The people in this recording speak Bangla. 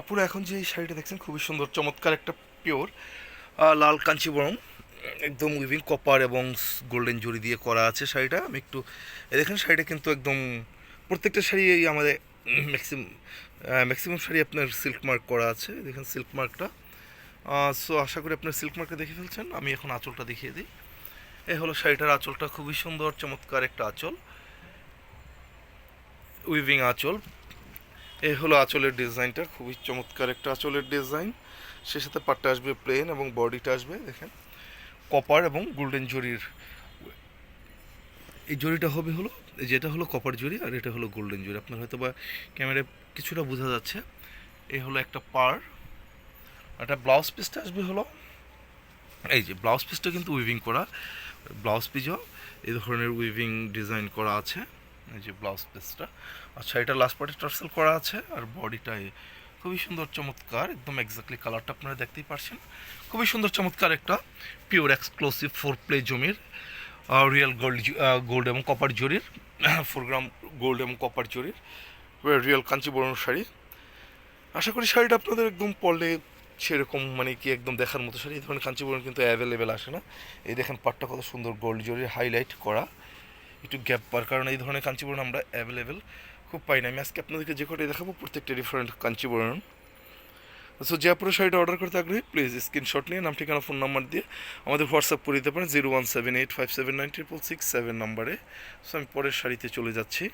আপুরা, এখন যে শাড়িটা দেখছেন, খুবই সুন্দর, চমৎকার একটা পিওর লাল কাঞ্চিবরম, একদম উইভিং কপার এবং গোল্ডেন জরি দিয়ে করা আছে শাড়িটা। আমি একটু দেখেন শাড়িটা কিন্তু একদম প্রত্যেকটা শাড়ি আমাদের ম্যাক্সিমাম ম্যাক্সিমাম শাড়ি আপনার সিল্ক মার্ক করা আছে। দেখেন সিল্ক মার্কটা সো আশা করি আপনার সিল্ক মার্কটা দেখে ফেলছেন। আমি এখন আঁচলটা দেখিয়ে দিই। এই হলো শাড়িটার আঁচলটা, খুবই সুন্দর, চমৎকার একটা আঁচল। উইভিং আঁচল। এই হলো আঁচলের ডিজাইনটা, খুবই চমৎকার একটা আঁচলের ডিজাইন। সে সাথে পাটটা আসবে প্লেন এবং বডিটা আসবে, দেখেন কপার এবং গোল্ডেন জরির। এই জরিটা হবে হলো যেটা হলো কপার জরি আর এটা হলো গোল্ডেন জরি। আপনার হয়তো বা ক্যামেরায় কিছুটা বোঝা যাচ্ছে। এই হলো একটা পার একটা ব্লাউজ পিসটা আসবে হলো, এই যে ব্লাউজ পিসটা কিন্তু উইভিং করা। ব্লাউজ পিসও এই ধরনের উইভিং ডিজাইন করা আছে। যে ব্লাউজ পেসটা আচ্ছা এটা লাস্ট পার্টে টার্সেল করা আছে আর বডিটাই খুবই সুন্দর, চমৎকার, একদম এক্স্যাক্টলি কালারটা আপনারা দেখতেই পারছেন। খুবই সুন্দর, চমৎকার একটা পিওর এক্সক্লুসিভ ফোর প্লে জমির রিয়েল গোল্ড গোল্ড এবং কপার জরির ফোর গ্রাম গোল্ড এবং কপার জরির রিয়েল কাঞ্চিবরণ শাড়ি। আশা করি শাড়িটা আপনাদের একদম পরলে সেরকম মানে কি একদম দেখার মতো শাড়ি। এই ধরনের কাঞ্চিবরণ কিন্তু অ্যাভেলেবেল আসে না। এই দেখেন পাটটা কত সুন্দর গোল্ড জরির হাইলাইট করা। একটু গ্যাপ পার কারণ এই ধরনের কাঞ্চিবরণ আমরা অ্যাভেলেবেল খুব পাই না। আমি আজকে আপনাদেরকে যে কটাই দেখাবো, প্রত্যেকটা ডিফারেন্ট কাঞ্চিবরণ। সো যে শাড়িটা অর্ডার করতে আগ্রহী প্লিজ স্ক্রিনশট নিয়ে নাম, ঠিকানা ফোন নাম্বার দিয়ে আমাদের হোয়াটসঅ্যাপ করে দিতে পারেন। Zero one seven eight five seven nine triple six seven নাম্বারে সো আমি পরের শাড়িতে চলে যাচ্ছি।